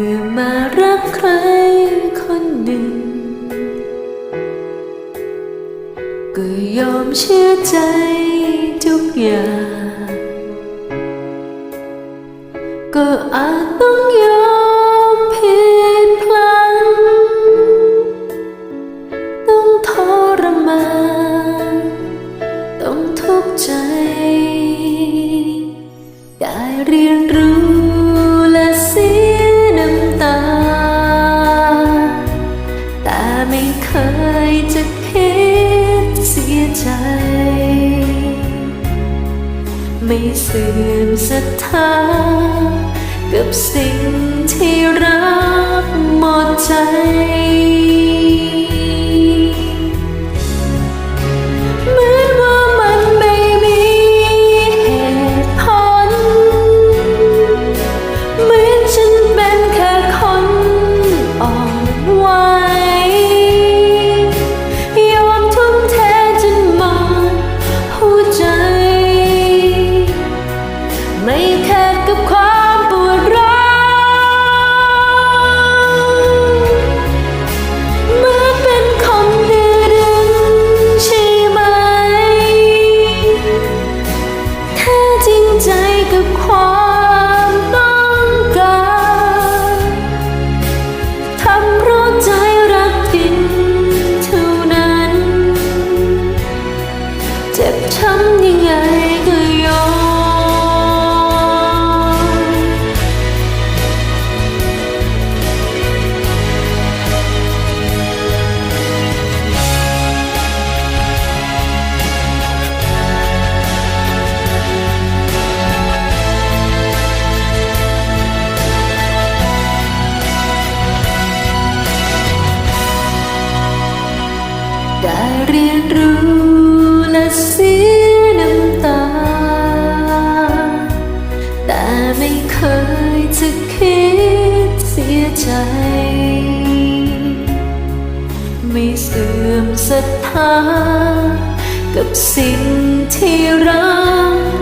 มื่อมารักใครคนหนึ่ง ก็ยอมเชื่อใจทุกอย่าง ก็อาจต้องยอมผิดพลังต้องทรมานต้องทุกข์ใจ ได้เรียนรู้ ไม่เคยจะคิดเสียใจ ไม่เสื่อมศรัทธากับสิ่งที่รักหมดใจ เรียนรู้และเสียน้ำตา แต่ไม่เคยจะคิดเสียใจ ไม่เสื่อมศรัทธากับสิ่งที่รัก